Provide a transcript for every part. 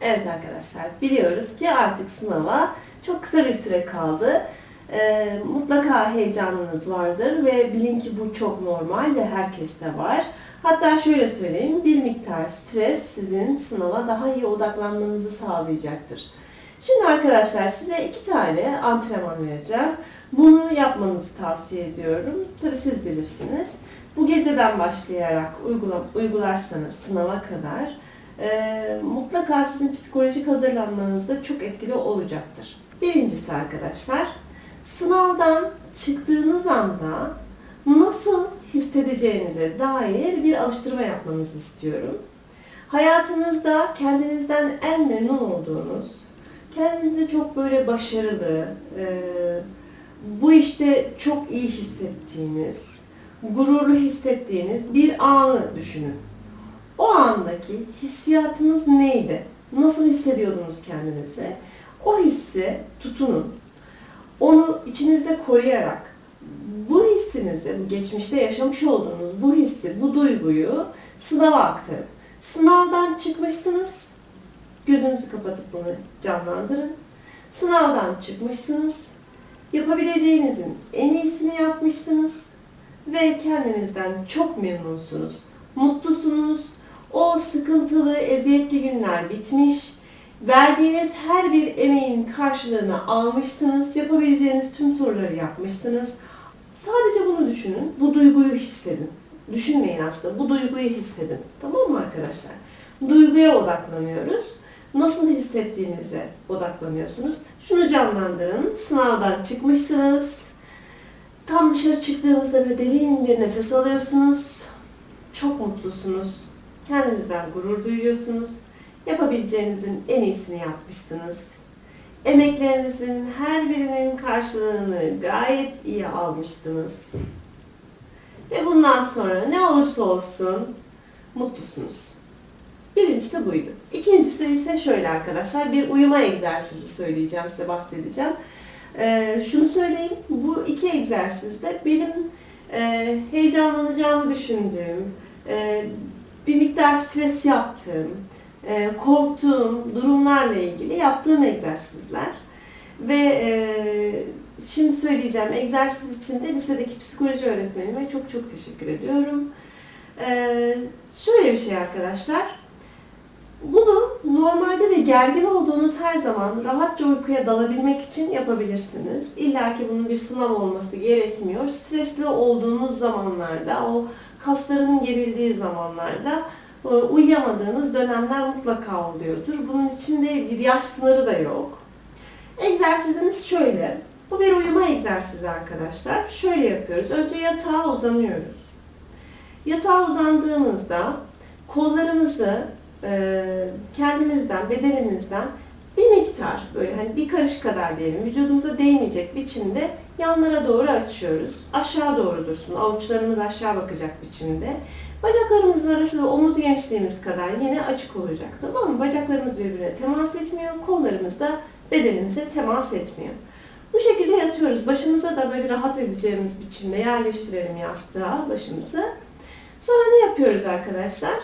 Evet arkadaşlar biliyoruz ki artık sınava çok kısa bir süre kaldı. Ee, mutlaka heyecanınız vardır ve bilin ki bu çok normal ve herkeste var. Hatta şöyle söyleyeyim bir miktar stres sizin sınava daha iyi odaklanmanızı sağlayacaktır. Şimdi arkadaşlar size iki tane antrenman vereceğim. Bunu yapmanızı tavsiye ediyorum. Tabi siz bilirsiniz. Bu geceden başlayarak uygula, uygularsanız sınava kadar e, mutlaka sizin psikolojik hazırlanmanızda çok etkili olacaktır. Birincisi arkadaşlar, sınavdan çıktığınız anda nasıl hissedeceğinize dair bir alıştırma yapmanızı istiyorum. Hayatınızda kendinizden en memnun olduğunuz, kendinizi çok böyle başarılı, e, bu işte çok iyi hissettiğiniz, gururlu hissettiğiniz bir anı düşünün. O andaki hissiyatınız neydi? Nasıl hissediyordunuz kendinizi? O hissi tutunun. Onu içinizde koruyarak bu hissinizi, geçmişte yaşamış olduğunuz bu hissi, bu duyguyu sınava aktarın. Sınavdan çıkmışsınız, gözünüzü kapatıp bunu canlandırın. Sınavdan çıkmışsınız, yapabileceğinizin en iyisini yapmışsınız ve kendinizden çok memnunsunuz, mutlusunuz. O sıkıntılı, eziyetli günler bitmiş. Verdiğiniz her bir emeğin karşılığını almışsınız. Yapabileceğiniz tüm soruları yapmışsınız. Sadece bunu düşünün. Bu duyguyu hissedin. Düşünmeyin aslında. Bu duyguyu hissedin. Tamam mı arkadaşlar? Duyguya odaklanıyoruz. Nasıl hissettiğinize odaklanıyorsunuz. Şunu canlandırın. Sınavdan çıkmışsınız. Tam dışarı çıktığınızda böyle derin bir nefes alıyorsunuz. Çok mutlusunuz. Kendinizden gurur duyuyorsunuz. Yapabileceğinizin en iyisini yapmışsınız. Emeklerinizin her birinin karşılığını gayet iyi almışsınız. Ve bundan sonra ne olursa olsun mutlusunuz. Birincisi buydu. İkincisi ise şöyle arkadaşlar, bir uyuma egzersizi söyleyeceğim, size bahsedeceğim. Ee, şunu söyleyeyim, bu iki egzersizde benim e, heyecanlanacağımı düşündüğüm, e, bir miktar stres yaptığım, e, korktuğum durumlarla ilgili yaptığım egzersizler. Ve e, şimdi söyleyeceğim egzersiz için de lisedeki psikoloji öğretmenime çok çok teşekkür ediyorum. E, şöyle bir şey arkadaşlar, bunu normalde de gergin olduğunuz her zaman rahatça uykuya dalabilmek için yapabilirsiniz. İlla ki bunun bir sınav olması gerekmiyor. Stresli olduğunuz zamanlarda, o kasların gerildiği zamanlarda e, uyuyamadığınız dönemler mutlaka oluyordur. Bunun içinde bir yaş sınırı da yok. Egzersizimiz şöyle. Bu bir uyuma egzersizi arkadaşlar. Şöyle yapıyoruz. Önce yatağa uzanıyoruz. Yatağa uzandığımızda kollarımızı kendimizden, bedenimizden bir miktar böyle hani bir karış kadar diyelim vücudumuza değmeyecek biçimde yanlara doğru açıyoruz. Aşağı doğru dursun. Avuçlarımız aşağı bakacak biçimde. Bacaklarımızın arası da omuz genişliğimiz kadar yine açık olacak. Tamam mı? Bacaklarımız birbirine temas etmiyor. Kollarımız da bedenimize temas etmiyor. Bu şekilde yatıyoruz. Başımıza da böyle rahat edeceğimiz biçimde yerleştirelim yastığa başımızı. Sonra ne yapıyoruz arkadaşlar?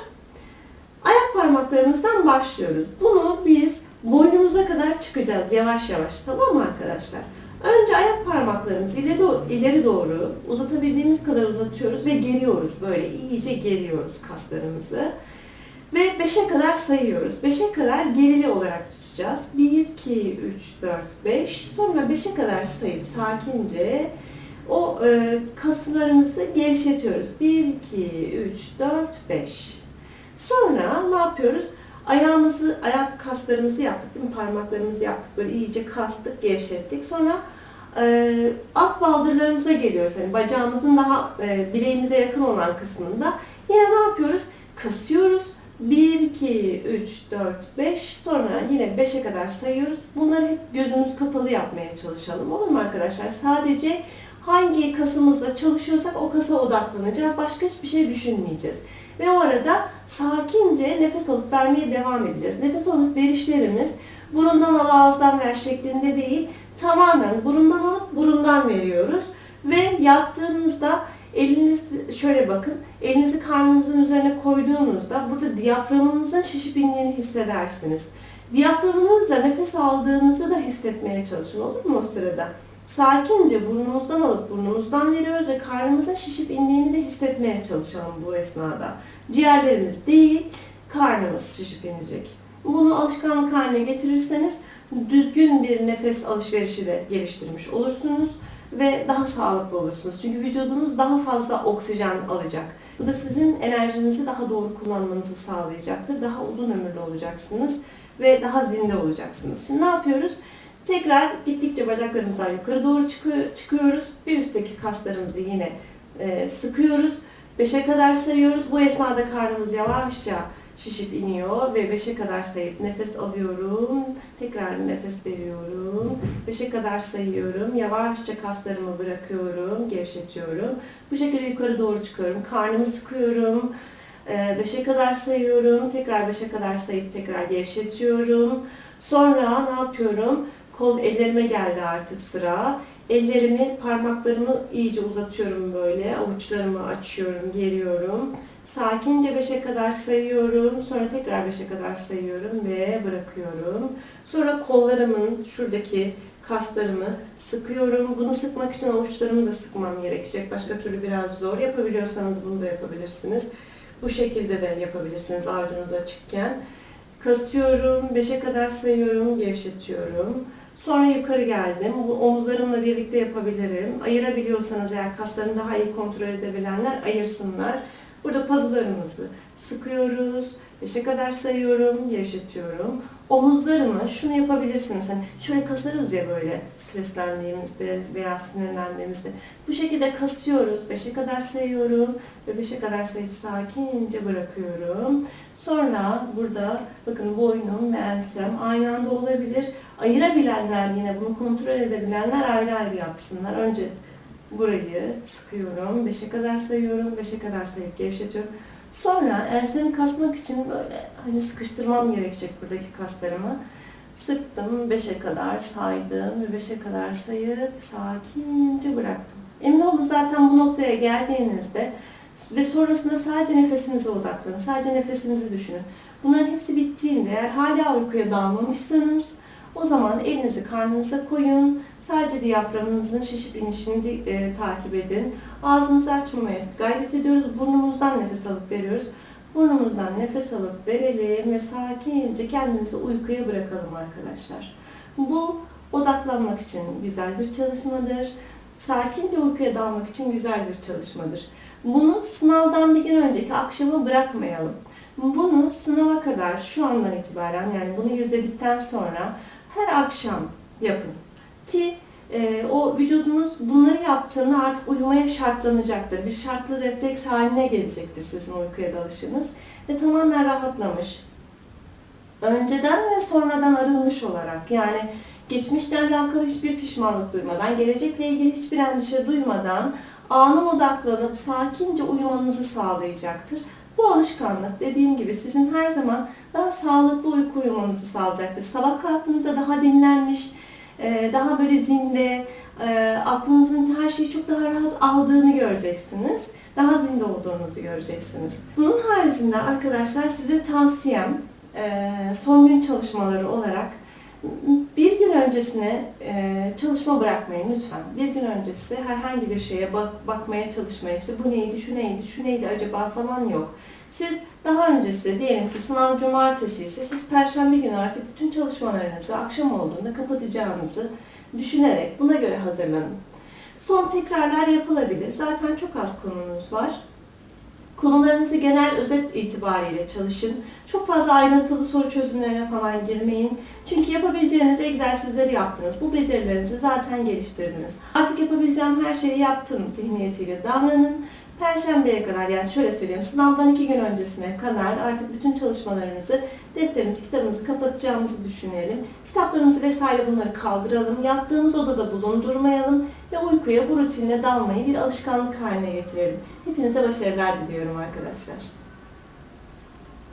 Ayak parmaklarımızdan başlıyoruz. Bunu biz boynumuza kadar çıkacağız yavaş yavaş. Tamam mı arkadaşlar? Önce ayak parmaklarımızı ileri doğru, ileri doğru uzatabildiğimiz kadar uzatıyoruz ve geriyoruz. Böyle iyice geriyoruz kaslarımızı. Ve 5'e kadar sayıyoruz. 5'e kadar gerili olarak tutacağız. 1, 2, 3, 4, 5. Sonra 5'e kadar sayıp sakince o e, kaslarımızı gevşetiyoruz. 1, 2, 3, 4, 5. Sonra ne yapıyoruz? Ayağımızı, ayak kaslarımızı yaptık değil mi? Parmaklarımızı yaptık. Böyle iyice kastık, gevşettik. Sonra e, alt baldırlarımıza geliyoruz. Hani bacağımızın daha e, bileğimize yakın olan kısmında. Yine ne yapıyoruz? Kasıyoruz. 1, 2, 3, 4, 5 sonra yine 5'e kadar sayıyoruz. Bunları hep gözümüz kapalı yapmaya çalışalım. Olur mu arkadaşlar? Sadece hangi kasımızla çalışıyorsak o kasa odaklanacağız. Başka hiçbir şey düşünmeyeceğiz. Ve o arada sakince nefes alıp vermeye devam edeceğiz. Nefes alıp verişlerimiz burundan al ağızdan ver şeklinde değil, tamamen burundan alıp burundan veriyoruz. Ve yattığınızda Eliniz şöyle bakın. Elinizi karnınızın üzerine koyduğunuzda burada diyaframınızın şişip indiğini hissedersiniz. Diyaframınızla nefes aldığınızı da hissetmeye çalışın olur mu o sırada? Sakince burnumuzdan alıp burnumuzdan veriyoruz ve karnımızın şişip indiğini de hissetmeye çalışalım bu esnada. Ciğerlerimiz değil, karnımız şişip inecek. Bunu alışkanlık haline getirirseniz düzgün bir nefes alışverişi de geliştirmiş olursunuz ve daha sağlıklı olursunuz. Çünkü vücudunuz daha fazla oksijen alacak. Bu da sizin enerjinizi daha doğru kullanmanızı sağlayacaktır. Daha uzun ömürlü olacaksınız ve daha zinde olacaksınız. Şimdi ne yapıyoruz? Tekrar gittikçe bacaklarımızdan yukarı doğru çıkıyor- çıkıyoruz. Bir üstteki kaslarımızı yine e, sıkıyoruz. 5'e kadar sayıyoruz. Bu esnada karnımız yavaşça şişip iniyor ve 5'e kadar sayıp nefes alıyorum. Tekrar nefes veriyorum. 5'e kadar sayıyorum. Yavaşça kaslarımı bırakıyorum, gevşetiyorum. Bu şekilde yukarı doğru çıkıyorum. Karnımı sıkıyorum. 5'e kadar sayıyorum. Tekrar 5'e kadar sayıp tekrar gevşetiyorum. Sonra ne yapıyorum? Kol ellerime geldi artık sıra. Ellerimi, parmaklarımı iyice uzatıyorum böyle. Avuçlarımı açıyorum, geriyorum. Sakince 5'e kadar sayıyorum. Sonra tekrar 5'e kadar sayıyorum ve bırakıyorum. Sonra kollarımın şuradaki kaslarımı sıkıyorum. Bunu sıkmak için avuçlarımı da sıkmam gerekecek. Başka türlü biraz zor. Yapabiliyorsanız bunu da yapabilirsiniz. Bu şekilde de yapabilirsiniz avucunuz açıkken. Kasıyorum, 5'e kadar sayıyorum, gevşetiyorum. Sonra yukarı geldim. Omuzlarımla birlikte yapabilirim. Ayırabiliyorsanız eğer kaslarını daha iyi kontrol edebilenler ayırsınlar. Burada pazularımızı sıkıyoruz. 5'e kadar sayıyorum, gevşetiyorum. Omuzlarımı şunu yapabilirsiniz. Hani şöyle kasarız ya böyle streslendiğimizde veya sinirlendiğimizde. Bu şekilde kasıyoruz. 5'e kadar sayıyorum ve 5'e kadar sayıp sakince bırakıyorum. Sonra burada bakın boynum ve ensem aynı anda olabilir. Ayırabilenler yine bunu kontrol edebilenler ayrı ayrı yapsınlar. Önce burayı sıkıyorum. 5'e kadar sayıyorum. 5'e kadar sayıp gevşetiyorum. Sonra ensemi kasmak için böyle hani sıkıştırmam gerekecek buradaki kaslarımı. Sıktım, 5'e kadar saydım ve 5'e kadar sayıp sakince bıraktım. Emin olun zaten bu noktaya geldiğinizde ve sonrasında sadece nefesinize odaklanın. Sadece nefesinizi düşünün. Bunların hepsi bittiğinde eğer hala uykuya dalmamışsanız o zaman elinizi karnınıza koyun. Sadece diyaframınızın şişip inişini e, takip edin. Ağzımızı açmamaya gayret ediyoruz. Burnumuzdan nefes alıp veriyoruz. Burnumuzdan nefes alıp verelim ve sakince kendimizi uykuya bırakalım arkadaşlar. Bu odaklanmak için güzel bir çalışmadır. Sakince uykuya dalmak için güzel bir çalışmadır. Bunu sınavdan bir gün önceki akşama bırakmayalım. Bunu sınava kadar şu andan itibaren yani bunu izledikten sonra her akşam yapın. Ki e, o vücudunuz bunları yaptığında artık uyumaya şartlanacaktır. Bir şartlı refleks haline gelecektir sizin uykuya dalışınız. Ve tamamen rahatlamış. Önceden ve sonradan arınmış olarak yani geçmişle alakalı hiçbir pişmanlık duymadan, gelecekle ilgili hiçbir endişe duymadan ana odaklanıp sakince uyumanızı sağlayacaktır. Bu alışkanlık dediğim gibi sizin her zaman daha sağlıklı uyku uyumanızı sağlayacaktır. Sabah kalktığınızda daha dinlenmiş, e, daha böyle zinde, e, aklınızın her şeyi çok daha rahat aldığını göreceksiniz. Daha zinde olduğunuzu göreceksiniz. Bunun haricinde arkadaşlar size tavsiyem e, son gün çalışmaları olarak bir gün öncesine e, çalışma bırakmayın lütfen. Bir gün öncesi herhangi bir şeye bak, bakmaya çalışmayın. İşte bu neydi, şu neydi, şu neydi acaba falan yok. Siz daha öncesi diyelim ki sınav cumartesi ise siz perşembe günü artık bütün çalışmalarınızı akşam olduğunda kapatacağınızı düşünerek buna göre hazırlanın. Son tekrarlar yapılabilir. Zaten çok az konunuz var. Konularınızı genel özet itibariyle çalışın. Çok fazla ayrıntılı soru çözümlerine falan girmeyin. Çünkü yapabileceğiniz egzersizleri yaptınız. Bu becerilerinizi zaten geliştirdiniz. Artık yapabileceğim her şeyi yaptım zihniyetiyle davranın. Perşembeye kadar yani şöyle söyleyeyim sınavdan iki gün öncesine kadar artık bütün çalışmalarınızı, defterimizi, kitabımızı kapatacağımızı düşünelim. Kitaplarımızı vesaire bunları kaldıralım. Yattığımız odada bulundurmayalım ve uykuya bu rutinle dalmayı bir alışkanlık haline getirelim. Hepinize başarılar diliyorum arkadaşlar.